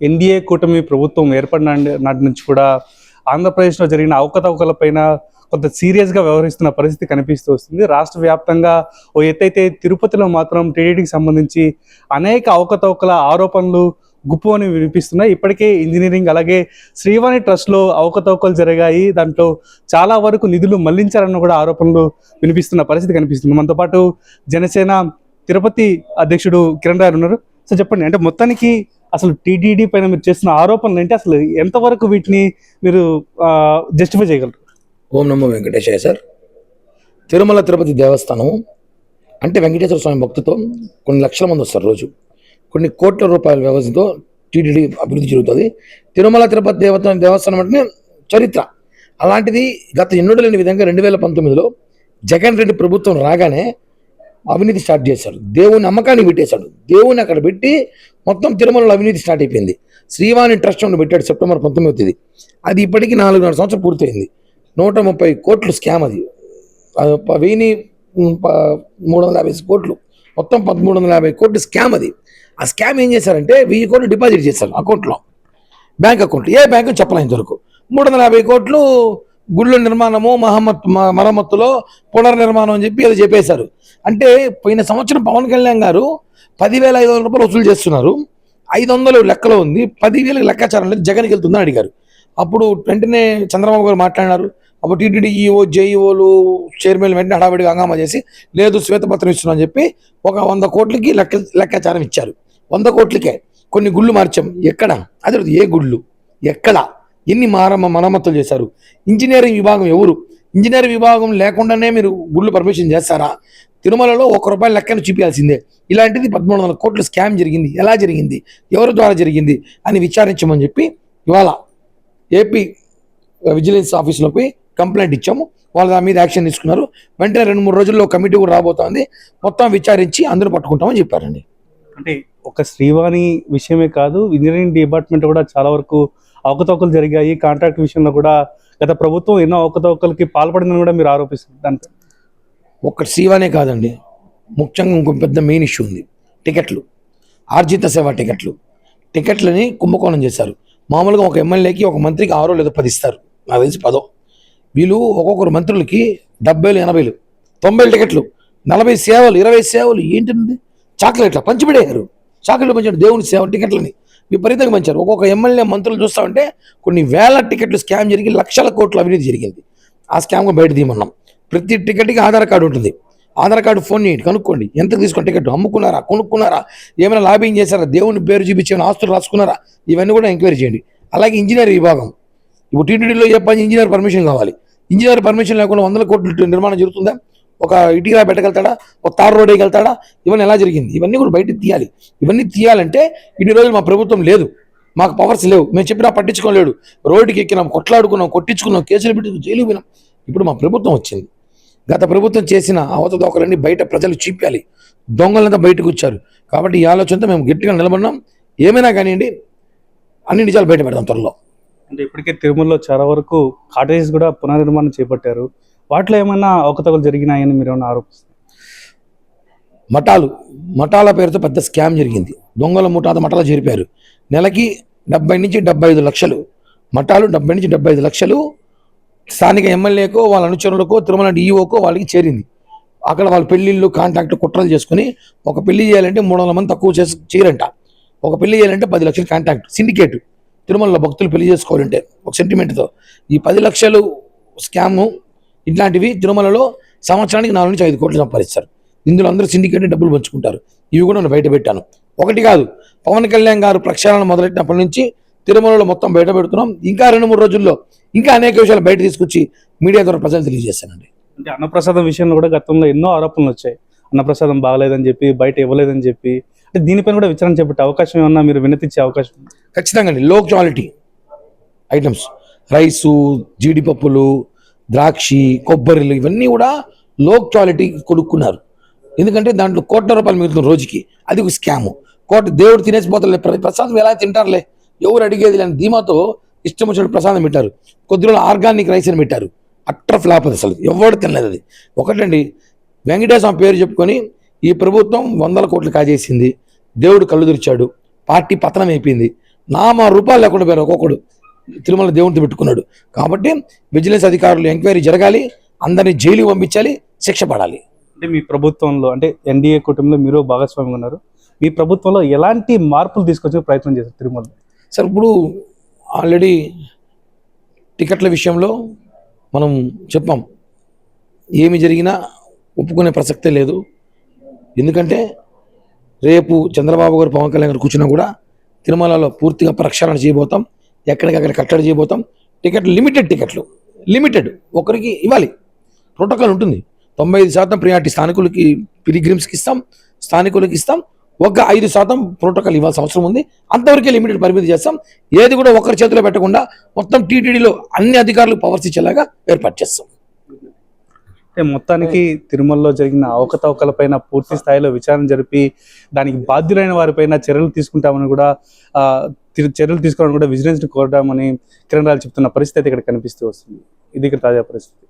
NDA కూటమి ప్రభుత్వం ఏర్పడిన నాటి నుంచి కూడా ఆంధ్రప్రదేశ్లో జరిగిన అవకతవకలపైన కొంత సీరియస్గా వ్యవహరిస్తున్న పరిస్థితి కనిపిస్తూ వస్తుంది. రాష్ట్ర వ్యాప్తంగా ఓ ఎత్తైతే తిరుపతిలో మాత్రం టీడీడీకి సంబంధించి అనేక అవకతవకల ఆరోపణలు గుప్పు అని వినిపిస్తున్నాయి. ఇప్పటికే ఇంజనీరింగ్ అలాగే శ్రీవాణి ట్రస్ట్లో అవకతవకలు జరిగాయి. దాంట్లో చాలా వరకు నిధులు మళ్ళించారన్న కూడా ఆరోపణలు వినిపిస్తున్న పరిస్థితి కనిపిస్తుంది. మనతో పాటు జనసేన తిరుపతి అధ్యక్షుడు కిరణ్ రాయ్ ఉన్నారు. సో చెప్పండి. అంటే మొత్తానికి అసలు టీటీడీ పైన మీరు చేస్తున్న ఆరోపణలు ఏంటి? అసలు ఎంతవరకు వీటిని మీరు జస్టిఫై చేయగలరు? ఓం నమో వెంకటేశాయ సార్. తిరుమల తిరుపతి దేవస్థానం అంటే వెంకటేశ్వర స్వామి భక్తితో కొన్ని లక్షల మంది వస్తారు రోజు. కొన్ని కోట్ల రూపాయల వ్యవధితో టీటీడీ అభివృద్ధి జరుగుతుంది. తిరుమల తిరుపతి దేవత దేవస్థానం అంటే చరిత్ర. అలాంటిది గత ఎన్నడూ లేని విధంగా రెండు వేల పంతొమ్మిదిలో జగన్ రెడ్డి ప్రభుత్వం రాగానే అవినీతి స్టార్ట్ చేశాడు. దేవుని నమ్మకాన్ని పెట్టేశాడు దేవుని అక్కడ పెట్టి మొత్తం తిరుమలలో అవినీతి స్టార్ట్ అయిపోయింది. శ్రీవాణి ట్రస్ట్ అని పెట్టాడు సెప్టెంబర్ పంతొమ్మిది తేదీ. అది ఇప్పటికీ నాలుగున్నర సంవత్సరం పూర్తయింది. నూట ముప్పై కోట్లు స్కామ్ అది. ప- వెయ్యి మూడు వందల యాభై కోట్లు. మొత్తం పదమూడు వందల యాభై కోట్లు స్కామ్ అది. ఆ స్కామ్ ఏం చేశారంటే వెయ్యి కోట్లు డిపాజిట్ చేశారు అకౌంట్లో. బ్యాంక్ అకౌంట్ ఏ బ్యాంకు చెప్పలేని దొరకు మూడు వందల యాభై కోట్లు గుళ్ళ నిర్మాణము మహమ్మత్ మ- మరమ్మతులో పునర్నిర్మాణం అని చెప్పి అది చెప్పేశారు. అంటే పోయిన సంవత్సరం పవన్ కళ్యాణ్ గారు పదివేల ఐదు వందల రూపాయలు వసూలు చేస్తున్నారు. ఐదు వందలు లెక్కలో ఉంది. పదివేల లెక్కాచారం లేదు. జగన్కి వెళ్తుందని అడిగారు. అప్పుడు వెంటనే చంద్రబాబు గారు మాట్లాడినారు. అప్పుడు టీటీడీ ఈఓ జేఈఓలు చైర్మన్ వెంటనే హడావిడిగా హంగామా చేసి లేదు శ్వేతపత్రం ఇస్తున్నాం అని చెప్పి ఒక వంద కోట్లకి లెక్క లెక్కాచారం ఇచ్చారు. వంద కోట్లకే. కొన్ని గుళ్ళు మార్చాం. ఎక్కడ? అదే ఏ గుళ్ళు? ఎక్కడ? ఎన్ని మారమ్మ మరమ్మతులు చేశారు? ఇంజనీరింగ్ విభాగం ఎవరు? ఇంజనీరింగ్ విభాగం లేకుండానే మీరు గుళ్ళు పర్మిషన్ చేస్తారా? తిరుమలలో ఒక రూపాయల లెక్కను చూపించాల్సిందే ఇలాంటిది పదమూడు వందల కోట్ల స్కామ్ జరిగింది. ఎలా జరిగింది? ఎవరి ద్వారా జరిగింది? అని విచారించమని చెప్పి ఇవాళ ఏపీ విజిలెన్స్ ఆఫీస్లో పోయి కంప్లైంట్ ఇచ్చాము. వాళ్ళు దాని మీద యాక్షన్ తీసుకున్నారు. వెంటనే రెండు మూడు రోజుల్లో కమిటీ కూడా రాబోతోంది. మొత్తం విచారించి అందరూ పట్టుకుంటామని చెప్పారండి. అంటే ఒక శ్రీవాణి విషయమే కాదు ఇంజనీరింగ్ డిపార్ట్మెంట్ కూడా చాలా వరకు అవకతవకలు జరిగాయి. కాంట్రాక్ట్ విషయంలో కూడా గత ప్రభుత్వం ఎన్నో అవకతవకలకి పాల్పడిందని కూడా మీరు ఆరోపిస్తుంది దానిపై ఒక్క సీవానే కాదండి. ముఖ్యంగా ఇంకో పెద్ద మెయిన్ ఇష్యూ ఉంది. టికెట్లు. ఆర్జిత సేవ టికెట్లు. టికెట్లని కుంభకోణం చేశారు. మామూలుగా ఒక ఎమ్మెల్యేకి ఒక మంత్రికి ఆరో లేదో పది ఇస్తారు. నాకు తెలిసి పదో. వీళ్ళు ఒక్కొక్కరు మంత్రులకి డెబ్బైలు ఎనభైలు. తొంభై టికెట్లు. నలభై సేవలు ఇరవై సేవలు. ఏంటిది చాక్లెట్ల? పంచిపెడేయారు చాక్లెట్లు పంచారు దేవుని సేవ టికెట్లని. విపరీతంగా పంచారు ఒక్కొక్క ఎమ్మెల్యే మంత్రులు చూస్తామంటే కొన్ని వేల టికెట్లు స్కామ్ జరిగి లక్షల కోట్ల అవినీతి జరిగింది. ఆ స్కామ్కి బయట తీయమన్నాం. ప్రతి టికెట్కి ఆధార్ కార్డు ఉంటుంది. ఆధార్ కార్డు ఫోన్ చేయండి కనుక్కోండి. ఎంత తీసుకుని టికెట్ అమ్ముకున్నారా కొనుక్కున్నారా ఏమైనా లాబింగ్ చేశారా దేవుని పేరు చూపించి ఆస్తులు రాసుకున్నారా ఇవన్నీ కూడా ఎంక్వైరీ చేయండి. అలాగే ఇంజనీర్ విభాగం. ఇప్పుడు టీటీడీలో ఏ పని ఇంజనీర్ పర్మిషన్ కావాలి. ఇంజనీర్ పర్మిషన్ లేకుండా వందల కోట్ల నిర్మాణం జరుగుతుందా? ఒక ఇటీవల పెట్టగలుగుతాడా ఒక తార్ రోడ్ వేయగలుగుతాడా ఇవన్నీ ఎలా జరిగింది? ఇవన్నీ కూడా బయటకు తీయాలి. ఇవన్నీ తీయాలంటే ఇన్ని రోజులు మా ప్రభుత్వం లేదు. మాకు పవర్స్ లేవు. మేము చెప్పినా పట్టించుకోలేడు. రోడ్డుకి ఎక్కినాం కొట్లాడుకున్నాం కొట్టించుకున్నాం కేసులు పెట్టి జైలు పోయినాం. ఇప్పుడు మా ప్రభుత్వం వచ్చింది. గత ప్రభుత్వం చేసిన అవతదోకలన్నీ బయట ప్రజలు చూపాలి దొంగలంతా బయటకు వచ్చారు. కాబట్టి ఈ ఆలోచనతో మేము గట్టిగా నిలబడినాం. ఏమైనా కానివ్వండి అన్ని నిజాలు బయట పెడతాం త్వరలో. అంటే ఇప్పటికే తిరుమలలో చాలా వరకు కాటేజెస్ కూడా పునర్నిర్మాణం చేపట్టారు. వాటిలో ఏమైనా అవకతవకలు జరిగినాయని మీరు ఏమైనా ఆరోపిస్తారు మఠాలు మఠాల పేరుతో పెద్ద స్కామ్ జరిగింది. దొంగల ముఠాద మఠాలు చేరిపారు నెలకి డెబ్బై నుంచి డెబ్బై ఐదు లక్షలు. మఠాలు డెబ్బై నుంచి డెబ్బై ఐదు లక్షలు. స్థానిక ఎమ్మెల్యేకో వాళ్ళ అనుచరులకో తిరుమల డిఈఓకో వాళ్ళకి చేరింది. అక్కడ వాళ్ళ పెళ్ళిళ్ళు కాంట్రాక్ట్ కుట్రలు చేసుకుని ఒక పెళ్ళి చేయాలంటే మూడు వందల మంది తక్కువ చేసి చేయరంట. ఒక పెళ్ళి చేయాలంటే పది లక్షలు కాంట్రాక్ట్ సిండికేట్. తిరుమలలో భక్తులు పెళ్ళి చేసుకోవాలంటే ఒక సెంటిమెంట్తో ఈ పది లక్షలు స్కాము ఇట్లాంటివి తిరుమలలో సంవత్సరానికి నాలుగు నుంచి ఐదు కోట్లు సంపాదిస్తారు. ఇందులో అందరూ సిండికేట్ డబ్బులు పంచుకుంటారు. ఇవి కూడా నేను బయట పెట్టాను. ఒకటి కాదు పవన్ కళ్యాణ్ గారు ప్రక్షాళన మొదలెట్టినప్పటి నుంచి తిరుమలలో మొత్తం బయట పెడుతున్నాం. ఇంకా రెండు మూడు రోజుల్లో ఇంకా అనేక విషయాలు బయట తీసుకొచ్చి మీడియా ద్వారా ప్రజలు తెలియజేస్తానండి. అంటే అన్నప్రసాదం విషయంలో కూడా గతంలో ఎన్నో ఆరోపణలు వచ్చాయి. అన్నప్రసాదం బాగలేదని చెప్పి బయట ఇవ్వలేదని చెప్పి. అంటే దీనిపైన కూడా విచారణ చేపట్టే అవకాశం ఏమన్నా మీరు వినతిచ్చే అవకాశం? ఖచ్చితంగా అండి. లో క్వాలిటీ ఐటమ్స్. రైసు జీడిపప్పులు ద్రాక్షి కొబ్బరిలు ఇవన్నీ కూడా లో క్వాలిటీ కొనుక్కున్నారు. ఎందుకంటే దాంట్లో కోట్ల రూపాయలు మిగులుతుంది రోజుకి. అది ఒక స్కాము కోట దేవుడు తినేసిపోతారులే ప్ర- ప్రసాదం ఎలా తింటారులే? ఎవరు అడిగేది లేని ధీమాతో ఇష్టం వచ్చినట్టు ప్రసాదం పెట్టారు. కొద్ది రోజులు ఆర్గానిక్ రైస్ అని పెట్టారు. అట్ర ఫ్లాప్ అది అసలు. ఎవరు తినలేదు అది. ఒకటండి వెంకటేశ్వర పేరు చెప్పుకొని ఈ ప్రభుత్వం వందల కోట్లు కాజేసింది. దేవుడు కళ్ళు తెరిచాడు. పార్టీ పతనం అయిపోయింది. నామా రూపాయలు లేకుండా పోయారు ఒక్కొక్కడు. తిరుమల దేవునితో పెట్టుకున్నాడు. కాబట్టి విజిలెన్స్ అధికారులు ఎంక్వైరీ జరగాలి అందరినీ జైలుకి పంపించాలి శిక్ష పడాలి. అంటే మీ ప్రభుత్వంలో అంటే ఎన్డీఏ కూటమిలో మీరు భాగస్వామ్యం ఉన్నారు. మీ ప్రభుత్వంలో ఎలాంటి మార్పులు తీసుకొచ్చే ప్రయత్నం చేశారు తిరుమల? సార్ ఇప్పుడు ఆల్రెడీ టికెట్ల విషయంలో మనం చెప్పాం. ఏమి జరిగినా ఒప్పుకునే ప్రసక్తే లేదు. ఎందుకంటే రేపు చంద్రబాబు గారు పవన్ కళ్యాణ్ గారు కూర్చున్నా కూడా తిరుమలలో పూర్తిగా ప్రక్షాళన చేయబోతాం. ఎక్కడికక్కడ కట్టడి చేయబోతాం. టికెట్లు లిమిటెడ్ టికెట్లు లిమిటెడ్ ఒకరికి ఇవ్వాలి. ప్రోటోకాల్ ఉంటుంది. తొంభై ఐదు శాతం ప్రియారిటీ స్థానికులకి పిలిగ్రిమ్స్కి ఇస్తాం. స్థానికులకి ఇస్తాం. ఒక ఐదు శాతం ప్రోటోకాల్ ఇవ్వాల్సిన అవసరం ఉంది. అంతవరకే లిమిటెడ్ పరిమితి చేస్తాం. ఏది కూడా ఒకరి చేతిలో పెట్టకుండా మొత్తం టీటీడీలో అన్ని అధికారులు పవర్స్ ఇచ్చేలాగా ఏర్పాటు చేస్తాం. అంటే మొత్తానికి తిరుమలలో జరిగిన అవకతవకలపైన పూర్తి స్థాయిలో విచారణ జరిపి దానికి బాధ్యులైన వారిపైన చర్యలు తీసుకుంటామని కూడా చర్యలు తీసుకోవడానికి కూడా విజిలెన్స్ కోరడామని కిరణ్ రాజు చెప్తున్న పరిస్థితి అయితే ఇక్కడ కనిపిస్తూ వస్తుంది. ఇది ఇక్కడ తాజా పరిస్థితి.